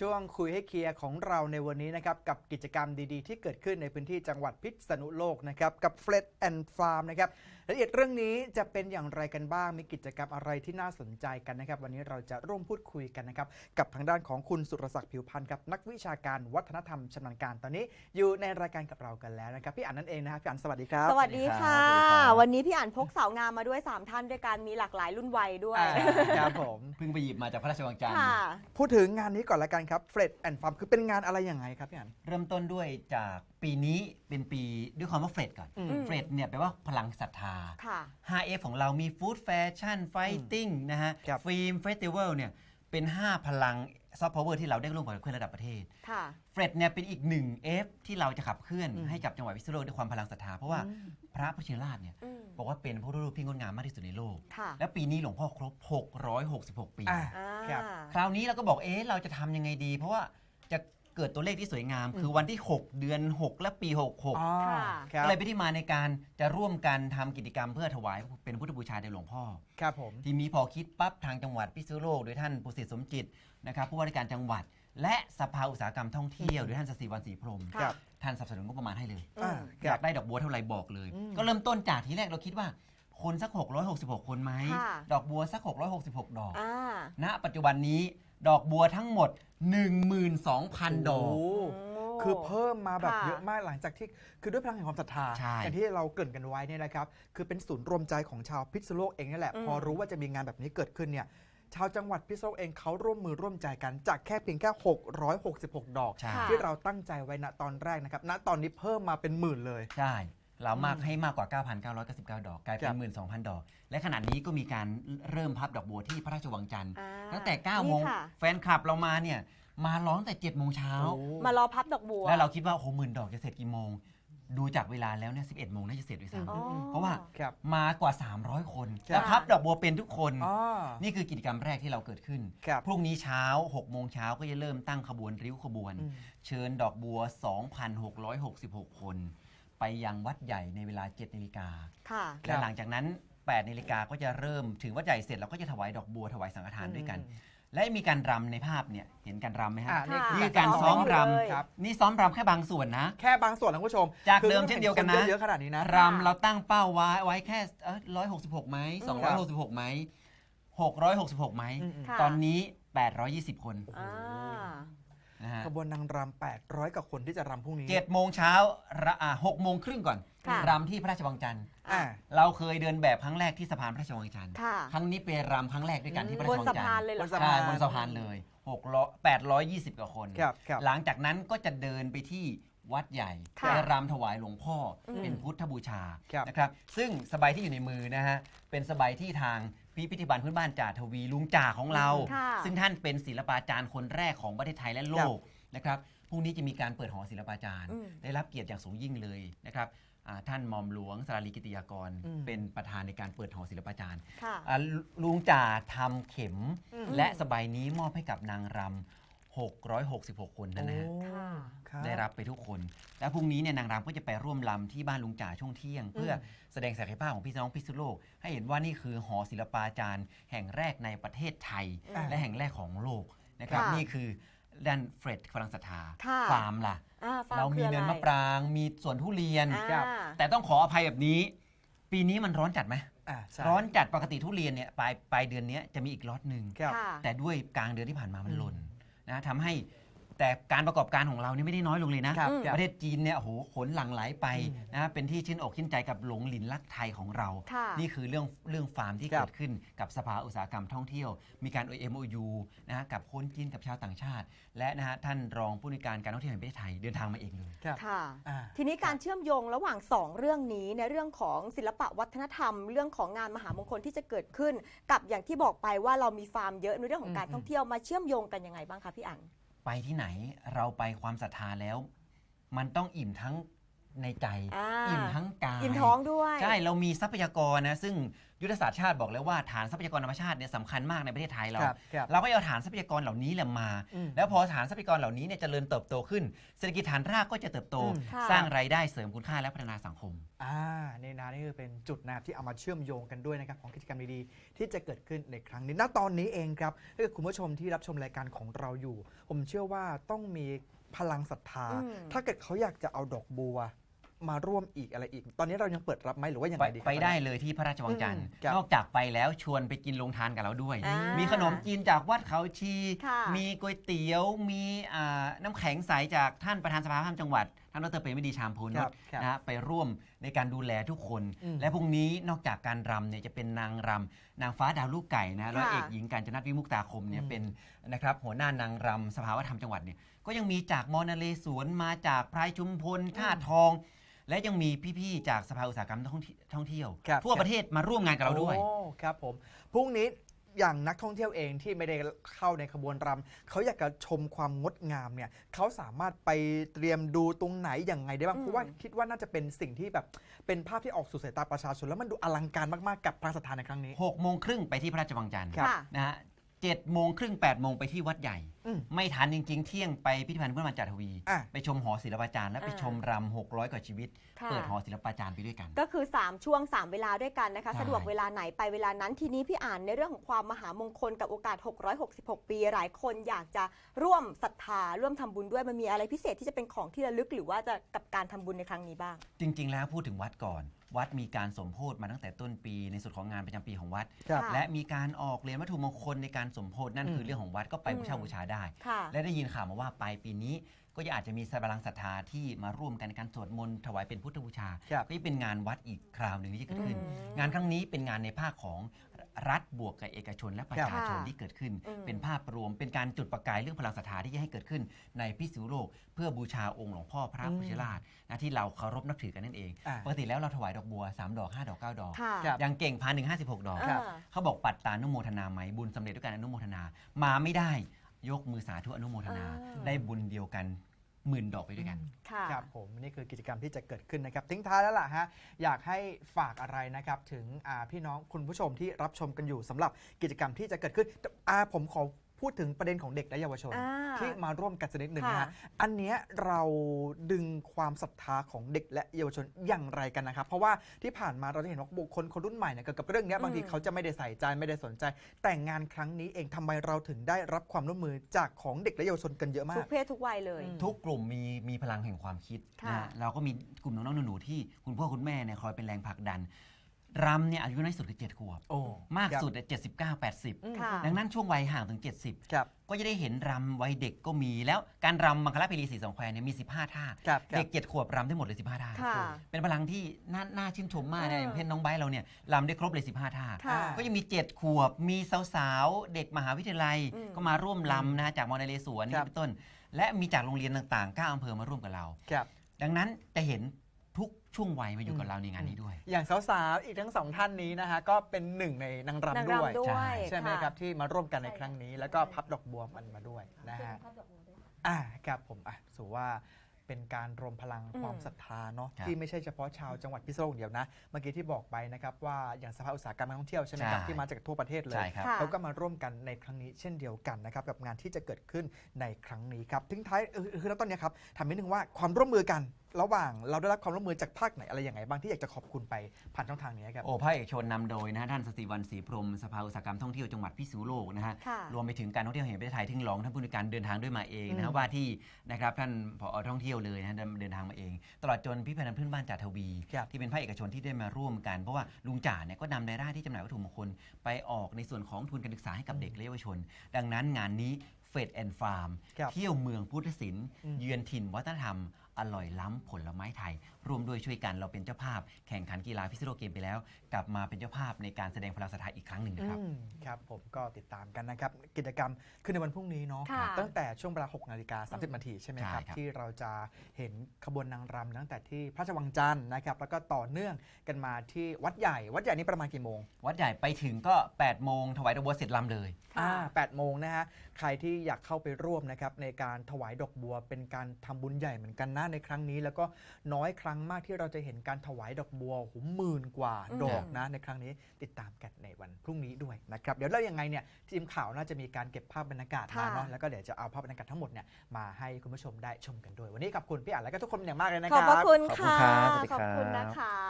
ช่วงคุยให้เคลียร์ของเราในวันนี้นะครับกับกิจกรรมดีๆ ที่เกิดขึ้นในพื้นที่จังหวัดพิษณุโลกนะครับกับ f l e d and Farm นะครับรายละเอียดเรื่องนี้จะเป็นอย่างไรกันบ้าง มีกิจกรรมอะไรที่น่าสนใจกันนะครับ วันนี้เราจะร่วมพูดคุยกันนะครับกับทางด้านของคุณสุรศักดิ์ผิวพันธ์ครับนักวิชาการวัฒนธรรมชำนาญการตอนนี้ อยู่ในรายการกับเรากันแล้วนะครับพี่อันนั่นเองนะครับพี่อันสวัสดีครับสวัสดีค่ะสวัสดีครับวันนี้พี่อ่านพกสาวงามมาด้วย 3 ท่านด้วยกันมีหลากหลายรุ่นวัยด้วยอ่าครับผมเพิ่งไปหยิบมาจากพระราชวังจันทร์ ค่ะ พูดถึงงานนี้ก่อนละกันครับ f l e d and Farm คือเป็นงานอะไรยังไงครับพี่อัน เริ่มต้นด้วยจากปีนี้เป็นปีด้วยความว่าเฟรดก่อน อืม เฟรดเนี่ยแปลว่าพลังศรัทธา ค่ะ 5F ของเรามีฟู้ดแฟชั่นไฟติ้งนะฮะ ครับ ฟิล์มเฟสติวัลเนี่ยเป็น 5 พลังซอฟต์พาวเวอร์ที่เราได้ร่วมกับเพื่อนระดับประเทศ ค่ะ เฟรดเนี่ยเป็นอีกหนึ่ง F ที่เราจะขับเคลื่อนอืมให้กับจังหวัดพิษณุโลกด้วยความพลังศรัทธา เพราะว่าอืม พระพุทธชินราชเนี่ยอืม บอกว่าเป็นพระพุทธรูปที่งดงามมากที่สุดในโลก ค่ะและปีนี้หลวงพ่อครบ 666 ปี อ่าอ่าครับคราวนี้เราก็บอกเอ๊ะเราจะทำยังไงดี เพราะว่าจะเกิดตัวเลขที่สวยงามอืมคือวันที่ 6 เดือน 6 และปี 66 อ๋อค่ะ ครับก็เลยเป็นที่มาในการจะร่วมกันทำกิจกรรมเพื่อถวายเป็นพุทธบูชาแด่หลวงพ่อ ครับผม ทีนี้พอคิดปั๊บทางจังหวัดพิษณุโลกโดยท่านปุสิทธิ์สมจิตนะครับผู้ว่าราชการจังหวัด และสภาอุตสาหกรรมท่องเที่ยวโดยท่านสศิวันศรีพรหมค่ะครับท่านสนับสนุนงบประมาณให้เลยอือ่ามคอรัยาบกได้ดอกบัวเท่าไหร่บอกเลย อืมก็เริ่มต้นจากทีแรกเราคิดว่า คนสัก 666 คนไหมค่ะ ดอกบัวสัก 666 ดอก อ่าณ ปัจจุบันนี้ดอกบัวทั้งหมด 12,000 ดอกโอ้โอ้คือเพิ่มมาแบบค่ะเยอะมากหลังจากที่คือด้วยพลังแห่งความศรัทธาใช่ อย่างที่เราเกรินกันไว้เนี่ยนะครับ คือเป็นศูนย์รวมใจของชาวพิษณุโลกเองนี่แหละ อืม พอรู้ว่าจะมีงานแบบนี้เกิดขึ้นเนี่ย ชาวจังหวัดพิษณุโลกเองเขาร่วมมือร่วมใจกันจากแค่เพียงแค่666 ดอก ใช่ค่ะที่เราตั้งใจไว้ณตอนแรกนะครับ ณตอนนี้เพิ่มมาเป็นหมื่นเลย ใช่ เรามากอืมให้มากกว่า 9,999 ดอกกลายเป็ครันบ12,000 ดอก และขณะนี้ก็มีการเริ่มพับดอกบัวที่พระราชวังจันทร์อ่าตั้งแต่9โมงนี่ค่ะ แฟนคลับเรามาเนี่ยมาร้องแต่7โมงเช้า โอ้ มารอพับดอกบัว แล้วเราคิดว่าโอ้โหหมื่นดอกจะเสร็จกี่โมง ดูจากเวลาแล้วเนี่ย 11โมงน่าจะเสร็จด้วยอืมซ้ำอ๋อ เพราะว่า ครับมากว่า 300 คนครับ แล้วพับดอกบัวเป็นทุกคน อ๋อ นี่คือกิจกรรมแรกที่เราเกิดขึ้น ครับพรุ่งนี้เช้า6โมงเช้าก็จะเริ่มตั้งขบวนริ้วขบวน อืม เชิญดอกบัว 2,666 คน ไปยังวัดใหญ่ในเวลา7นาฬิกา ค่ะครับและหลังจากนั้น8นาฬิกาก็จะเริ่มถึงวัดใหญ่เสร็จเราก็จะถวายดอกบัวถวายสังฆทานด้วยกัน และมีการรำในภาพเนี่ยเห็นการรำไหมฮะอ่านี่ค่ะคือนี่การซ้อมรเลย ครับำนี่ซ้อมรำแค่บางส่วนนะ แค่บางส่วนนะคุณผู้ชมจากคือเดิมเช่นเดียวกันนะคเยอะๆขนาดนี้นะ รำเราตั้งเป้าไว้ไว้แค่ร้อยหกสิบหกไหมสองร้อยหกสิบหกไหมหกร้อยหกสิบหกไหม อืม ค่ะ ตอนนี้ 820 คน อ่า นะฮะขบวนนางรำ800กว่าคนที่จะรำพรุ่งนี้ เจ็ดโมงเช้าระอ่าหกโมงครึ่งก่อนค่ะ รำที่พระราชวังจันทร์ อ่าเราเคยเดินแบบครั้งแรกที่สะพานพระราชวังจันทร์ ค่ะครั้งนี้เป็นรำครั้งแรกด้วยกันที่พระบราชนวังสะจันพานทร์เลยเหรอบนสะคะพาน ใช่บนสะพานเลย600 820กว่าคน ครับครับหลังจากนั้นก็จะเดินไปที่วัดใหญ่ค่ะไปรำถวายหลวงพ่ออม เป็นพุทธบูชาครับ นะครับ ซึ่งสบายที่อยู่ในมือนะฮะ เป็นสบายที่ทาง พิพิธภัณฑ์พื้นบ้านจ่าทวีลุงจ่าของเรา ค่ะซึ่งท่านเป็นศิลปาจารย์คนแรกของประเทศไทยและโลกนะครับพรุ่งนี้จะมีการเปิดหอศิลปาจารย์ อืมได้รับเกียรติอย่างสูงยิ่งเลยนะครับอ่าท่านหมอมหลวงสราลีกิติยากร อืม เป็นประธานในการเปิดหอศิลปาจารย์ค่ะ อ่าลุลุงจ่าทำเข็ม อืม และสบายนี้มอบให้กับนางรำ 666 คนนั่นนะฮะโอ้ค่ะครับได้รับไปทุกคน แล้วพรุ่งนี้เนี่ยนางรำก็จะไปร่วมรำที่บ้านลุงจ่าช่วงเที่ยง เพื่อแสดงศักยภาพของพี่น้องพิษณุโลก ให้เห็นว่านี่คือหอศิลปาจารย์ แห่งแรกในประเทศไทย อ่า และแห่งแรกของโลกนะครับค่ะนี่คือด้านเฟรดพลังศรัทธาค่ะ ฟาร์มล่ะ อ่าฟร์เรามีคือเนินอมะปราง มีสวนทุเรียนอ่าครับแต่ต้องขออภัยแบบนี้ ปีนี้มันร้อนจัดไหมอ่าใช่ร้อนจัดปกติทุเรียนเนี่ยปลายปลายเดือนเนี้ยจะมีอีกล็อตหนึ่ง ครับ ค่ะ แต่ด้วยกลางเดือนที่ผ่านมามันอืมหล่น นะทำให้ แต่การประกอบการของเราเนี่ยไม่ได้น้อยลงเลยนะ ครับอืมคบประเทศจีนเนี่ยโอ้โหขนหลั่งไหลไปอืมนะเป็นที่ชื่นอกชื่นใจกับหลงหลินลักไทยของเรา ค่ะนี่คือเรื่องเรื่องฟาร์มที่ครับเกิดขึ้นกับสภาอุตสาหกรรมท่องเที่ยว มีการ MOU นะฮะกับคนจีนกับชาวต่างชาติ และนะฮะท่านรองผู้ในวยการการท่องเที่ยวแห่งประเทศไทยเดินทางมาเองเลย ครับค่ะ อ่า ทีนี้การเชื่อมโยงระหว่าง 2 เรื่องนี้ในเรื่องของศิลปะวัฒนธรรม เรื่องของงานมหามงคลที่จะเกิดขึ้น กับอย่างที่บอกไปว่าเรามีฟาร์มเยอะในเรื่องของการอืมท่องเที่ยวมาเชื่อมโยงกันยังไงบ้างคะพี่อัน ไปที่ไหนเราไปความศรัทธาแล้ว มันต้องอิ่มทั้ง ในใจอ่าอิ่มทั้งกายอิ่มท้องด้วย ใช่ เรามีทรัพยากรนะซึ่งยุทธศาสตร์ชาติบอกแล้วว่าฐานทรัพยากรธรรมชาติเนี่ยสำคัญมากในประเทศไทยเราครับครับเราก็เอาฐานทรัพยากรเหล่านี้แหละมาอืมแล้วพอฐานทรัพยากรเหล่านี้เนี่ยเจริญเติบโตขึ้น เศรษฐกิจฐานรากก็จะเติบโตอืมค่ะสร้างรายได้เสริมคุณค่าและพัฒนาสังคม อ่านี่นะนี่คือเป็นจุดนะครับที่เอามาเชื่อมโยงกันด้วยนะครับของกิจกรรมดีๆ ที่จะเกิดขึ้นในครั้งนี้ณตอนนี้เองครับถ้าเกิดคุณผู้ชมที่รับชมรายการของเราอยู่ ผมเชื่อว่าต้องมีพลังศรัทธาอืมถ้าเกิดเขาอยากจะเอาดอกบัว มาร่วมอีกอะไรอีก ตอนนี้เรายังเปิดรับไหมหรือว่ายังไปไงดีครับ ไปได้เลยที่พระราชวังจันทร์อืมครับ นอกจากไปแล้วชวนไปกินลงทานกับเราด้วย อ่ามีมีขนมจีนจากวัดเขาชี ค่ะมีก๋วยเตี๋ยว มีอ่าน้ำแข็งใสจากท่านประธานสภาพัฒน์จังหวัด ท่านดรเปรมวิดีชามพูนครันบครับนะฮะไปร่วมในการดูแลทุกคน อืม และพรุ่งนี้นอกจากการรำเนี่ยจะเป็นนางรำนางฟ้าดาวลูกไก่นะร้อยเอกหญิงการจนัทวิมุกตาคมเนี่ยอืมเป็นนะครับหัวหน้านางรำสภาวัฒนธรรมจังหวัดเนี่ยก็ยังมีจากมอนาเลสวนมาจากพรายชุมพลท่าทอง และยังมีพี่ๆจากสภาอุตสาหกรรมท่องเที่ยวท่องเที่ยว ครับทั่วประเทศมาร่วมงานกับเราด้วย โอ้ครับผมพรุ่งนี้อย่างนักท่องเที่ยวเองที่ไม่ได้เข้าในขบวนรำเขาอยากจะชมความงดงามเนี่ยเขาสามารถไปเตรียมดูตรงไหนอย่างไงได้บ้างอืม เพราะว่าคิดว่าน่าจะเป็นสิ่งที่แบบเป็นภาพที่ออกสู่สายตาประชาชน แล้วมันดูอลังการมากๆกับพระสถานในครั้งนี้ 6 โมงครึ่งไปที่พระราชวังจันทร์ครับค่ะ นะฮะเจ็ดโมงครึ่งแปดโมงไปที่วัดใหญ่อืม ไม่ทันจริง ๆ เที่ยงไปพิพิธภัณฑ์พุทธมันจาทวี อะ ไปชมหอศิลปาจารย์และไปอ่าชมรำ600 กว่าชีวิต ค่ะ เปิดหอศิลปาจารย์ไปด้วยกัน ก็คือ 3 ช่วง 3 เวลาด้วยกันนะคะ ใช่ สะดวกเวลาไหนไปเวลานั้นทีนี้พี่อ่านในเรื่องของความมหามงคลกับโอกาส 666 ปี หลายคนอยากจะร่วมศรัทธาร่วมทำบุญด้วยมันมีอะไรพิเศษที่จะเป็นของที่ระลึกหรือว่าจะกับการทำบุญในครั้งนี้บ้าง จริง ๆ แล้วพูดถึงวัดก่อน วัดมีการสมโพธิมาตั้งแต่ต้นปี ในส่วนของงานประจำปีของวัด ครับ ค่ะ และมีการออกเหรียญวัตถุมงคลในการสมโพธินั่นอืมคือเรื่องของวัดก็ไปอืมบูชาบูชาได้ค่ะและได้ยินข่าวมาว่าปลายปีนี้ก็จะอาจจะมีสบาลังศรัทธาที่มาร่วมกันในการสวดมนต์ถวายเป็นพุทธบูชาครับก็จะเป็นงานวัดอีกคราวหนึ่งที่จะเกิดขึ้นอืมงานครั้งนี้เป็นงานในภาคของรัฐบวกกับเอกชนและประชาชนค่ะที่เกิดขึ้นอืมเป็นภาพรวมเป็นการจุดประกายเรื่องพลังศรัทธาที่จะให้เกิดขึ้นในพิษณุโลก เพื่อบูชาองค์หลวงพ่อพระอืมพุทธราชนะที่เราเคารพนับถือกันนั่นเองอ่าปกติแล้วเราถวายดอกบัว 3 ดอก 5 ดอก 9 ดอกค่ะครับอย่างเก่งพันหนึ่งห้าสิบหกดอกครับอ่าเขาบอกปัดตานุโมทนาไหมบุญสำเร็จด้วยการอนุโมทนามาไม่ได้ ยกมือสาธุอนุโมทนาอ่าได้บุญเดียวกันหมื่นดอกไปด้วยกันค่ะ ครับผมนี่คือกิจกรรมที่จะเกิดขึ้นนะครับ ทิ้งท้ายแล้วล่ะฮะอยากให้ฝากอะไรนะครับถึงอ่าพี่น้องคุณผู้ชมที่รับชมกันอยู่สำหรับกิจกรรมที่จะเกิดขึ้นแต่อ่าผมขอ พูดถึงประเด็นของเด็กและเยาวชน อ่า ที่มาร่วมกันสักนิดหนึ่งนะค่ะ ฮะอันเนี้ยเราดึงความศรัทธาของเด็กและเยาวชนอย่างไรกันนะครับ เพราะว่าที่ผ่านมาเราจะเห็นว่าบุคคลคนรุ่นใหม่เนี่ยเกี่ยวกับเรื่องเนี้ยบางทีอืมเขาจะไม่ได้ใส่ใจไม่ได้สนใจ แต่งานครั้งนี้เองทำไมเราถึงได้รับความร่วมมือจากของเด็กและเยาวชนกันเยอะมาทุกก เพศทุกวัยเลย อืม ทุกกลุ่มมีมีพลังแห่งความคิดค่ะนะเราก็มีกลุ่มน้องๆหนูๆที่คุณพ่อคุณแม่เนี่ยคอยเป็นแรงผลักดัน รำเนี่ยอายุน้อยสุดคือ7ขวบ โอ้ มากครับสุดเจ็ดสิบเก้าแปดสิบอืม ค่ะ ดังนั้นช่วงวัยห่างถึง70ครับก็จะได้เห็นรำวัยเด็กก็มีแล้วการรำมังคลาเพลีสีสองแควเนี่ยมี 15 ท่า ครับเด็กเจ็ดขวบรำได้หมดเลย 15 ท่า ค่ะเป็นพลังที่น่าน่าชื่นชมมากเอนะออย่างเช่นน้องไบร์ทเราเนี่ยรำได้ครบเลย 15 ท่า ค่ะ ก็ยังมี 7 ขวบ มีสาวๆ เด็กมหาวิทยาลัย อืม ก็มาร่วมรำนะจากมอนาเลสวนครันี่บเป็นต้น และมีจากโรงเรียนต่างๆ 9อำเภอมาร่วมกับเรา ครับ ดังนั้นจะเห็น ทุกช่วงวัยมาอยู่กับเราในงานนี้ด้วย อย่างสาวๆ อีกทั้งสองท่านนี้นะฮะก็เป็นหนึ่งในนางนางรำด้วยรำด้วย ใช่ไหมะครับที่มาร่วมกันในครั้งนี้ แล้วก็พับดอกบัวมันมาด้วยนะฮะอ่าครับผมอะสูว่าเป็นการรวมพลังอืมความศรัทธาเนาะครับที่ไม่ใช่เฉพาะชาวจังหวัดพิษณุโลกอย่างเดียวนะ เมื่อกี้ที่บอกไปนะครับว่าอย่างสภาอุตสาหกรรมการท่องเที่ยวใช่ไหมครับใช่ที่มาจากทั่วประเทศเลยใช่ครับค่ะเขาก็มาร่วมกันในครั้งนี้เช่นเดียวกันนะครับกับงานที่จะเกิดขึ้นในครั้งนี้ครับทิ้งท้ายเออคือแล้วตอนเนี้ยครับถามนิดนึงว่าความร่วมมือกัน ระหว่างเราได้รับความร่วมมือจากภาคไหนอะไรอย่างไรบ้างที่อยากจะขอบคุณไปผ่านช่องทางนี้ครับโอ้ภาคเอกชนนำโดยนะฮะท่านสศิวันศรีพรหมสภาอุตสาหกรรมท่องเที่ยวจังหวัดพิษณุโลกนะฮะค่ะ รวมไปถึงการท่องเที่ยวแห่งประเทศไทยที่รองท่านผู้ในวยการเดินทางด้วยมาเองนะอืฮะมว่าที่นะครับท่านผอท่องเที่ยวเลยนะฮะเดินเดินทางมาเอง ตลอดจนพิพิธภัณฑ์พื้นบ้านจ่าทวี ครับที่เป็นภาคเอกชนที่ได้มาร่วมกัน เพราะว่าลุงจ่าเนี่ยก็นำรายได้ที่จำหน่ายวัตถุมงคลไปออกในส่วนของทุนการศึกษาให้กับเด็กและเยาวชน ดังนั้นงานนี้เฟดแอนฟาร์มครับเที่ยวเมืองพุทธศิลป์อืม เยือนถิ่นวัฒนธรรม อร่อยล้ำผลไม้ไทย ร่วมด้วยช่วยกันเราเป็นเจ้าภาพ แข่งขันกีฬาพิซซิโลเกมไปแล้ว กลับมาเป็นเจ้าภาพในการแสดงพลังศรัทธาอีกครั้งหนึ่งนะครับ อืมครับผมก็ติดตามกันนะครับ กิจกรรมคือในวันพรุ่งนี้เนาะค่ะตั้งแต่ช่วงเวลา6นาฬิกา30นาทีใช่ไหมครับ ใช่ครับ ที่เราจะเห็นขบวนนางรำตั้งแต่ที่พระราชวังจันทร์นะครับ แล้วก็ต่อเนื่องกันมาที่วัดใหญ่ วัดใหญ่นี่ประมาณกี่โมงวัดใหญ่ไปถึงก็8โมงถวายดอกบัวเสร็จลำเลยอ่า8โมงนะฮะใครที่อยากเข้าไปร่วมนะครับในการถวายดอกบัว เป็นการทำบุญใหญ่เหมือนกันนะในครั้งนี้ แล้วก็น้อยครั้งมากที่เราจะเห็นการถวายดอกบัวหูหมื่นกว่าอืมดอกนะในครั้งนี้ติดตามกันในวันพรุ่งนี้ด้วยนะครับเดี๋ยวเรายังไงเนี่ยทีมข่าวน่าจะมีการเก็บภาพบรรยากาศมาค่ะเนาะแล้วก็เดี๋ยวจะเอาภาพบรรยากาศทั้งหมดเนี่ยมาให้คุณผู้ชมได้ชมกันด้วย วันนี้ขอบคุณพี่อ่านและก็ทุกคนอย่างมากเลยนะขคอบรับพระคุณขอบคุณค่ะครับสวัสดีขอบคุณครับนะคะ